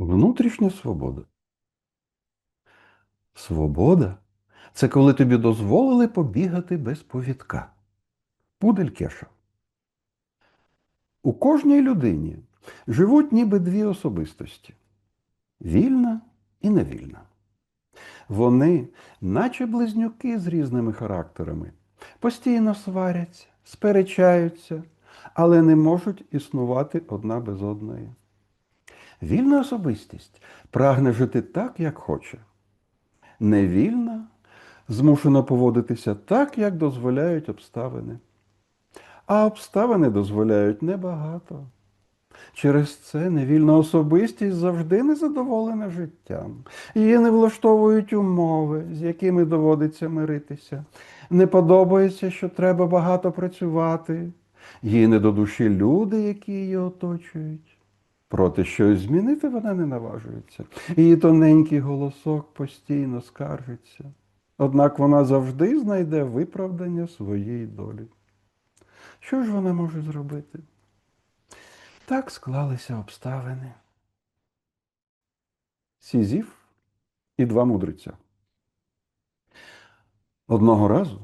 Внутрішня свобода. Свобода це коли тобі дозволили побігати без повідка. Пудель Кеша. У кожній людині живуть ніби дві особистості вільна і невільна. Вони, наче близнюки з різними характерами, постійно сваряться, сперечаються, але не можуть існувати одна без одної. Вільна особистість прагне жити так, як хоче. Невільна змушена поводитися так, як дозволяють обставини. А обставини дозволяють небагато. Через це невільна особистість завжди незадоволена життям. Її не влаштовують умови, з якими доводиться миритися. Не подобається, що треба багато працювати. Їй не до душі люди, які її оточують. Проте щось змінити вона не наважується. Її тоненький голосок постійно скаржиться. Однак вона завжди знайде виправдання своєї долі. Що ж вона може зробити? Так склалися обставини. Сізіф і два мудреця. Одного разу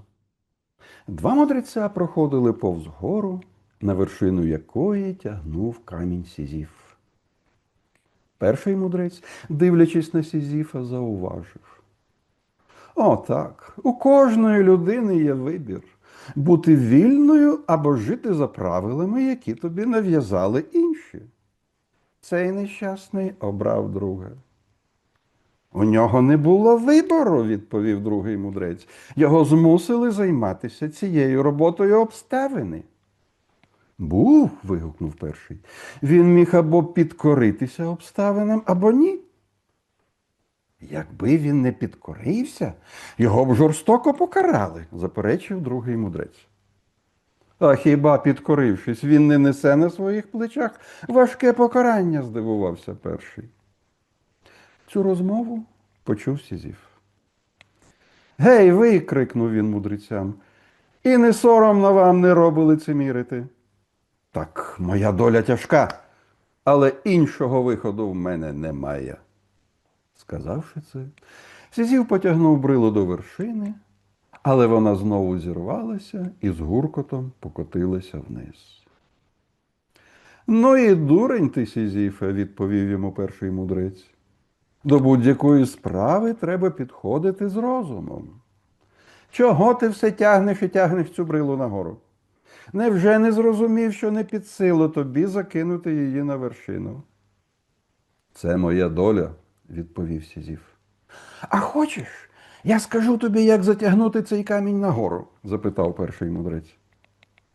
два мудреця проходили повз гору, на вершину якої тягнув камінь Сізіф. Перший мудрець, дивлячись на Сізіфа, зауважив. О, так, у кожної людини є вибір бути вільною або жити за правилами, які тобі нав'язали інші. Цей нещасний обрав друге. У нього не було вибору, відповів другий мудрець. Його змусили займатися цією роботою обставини. Був, вигукнув перший. Він міг або підкоритися обставинам, або ні. Якби він не підкорився, його б жорстоко покарали, заперечив другий мудрець. А хіба підкорившись, він не несе на своїх плечах важке покарання, здивувався перший. Цю розмову почув Сізіф. Гей, ви. крикнув він мудрецям. І не соромно вам не роби лицемірити. Так, моя доля тяжка, але іншого виходу в мене немає. Сказавши це, Сізів потягнув брило до вершини, але вона знову зірвалася і з гуркотом покотилася вниз. Ну і дурень ти, Сізіфе, відповів йому перший мудрець. До будь-якої справи треба підходити з розумом. Чого ти все тягнеш і тягнеш цю брилу нагору? Невже не зрозумів, що не під силу тобі закинути її на вершину? Це моя доля, відповів Сізіф. А хочеш, я скажу тобі, як затягнути цей камінь нагору? запитав перший мудрець.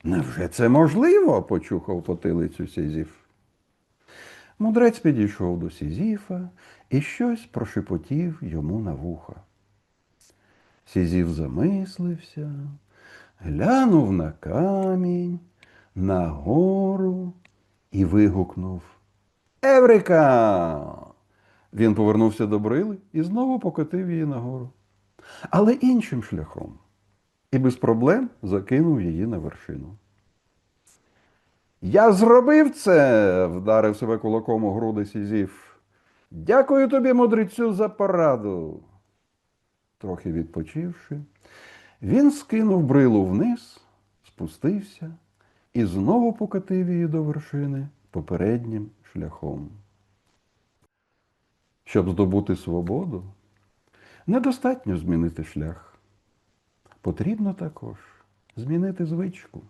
Невже це можливо? почухав потилицю Сізіф. Мудрець підійшов до Сізіфа і щось прошепотів йому на вуха. Сізіф замислився, глянув на камінь, на гору і вигукнув Еврика! Він повернувся до брили і знову покотив її нагору. Але іншим шляхом. І без проблем закинув її на вершину. Я зробив це, вдарив себе кулаком у груди Сізіф. Дякую тобі, мудрецю, за пораду. Трохи відпочивши, він скинув брилу вниз, спустився і знову покатив її до вершини попереднім шляхом. Щоб здобути свободу, недостатньо змінити шлях. Потрібно також змінити звичку.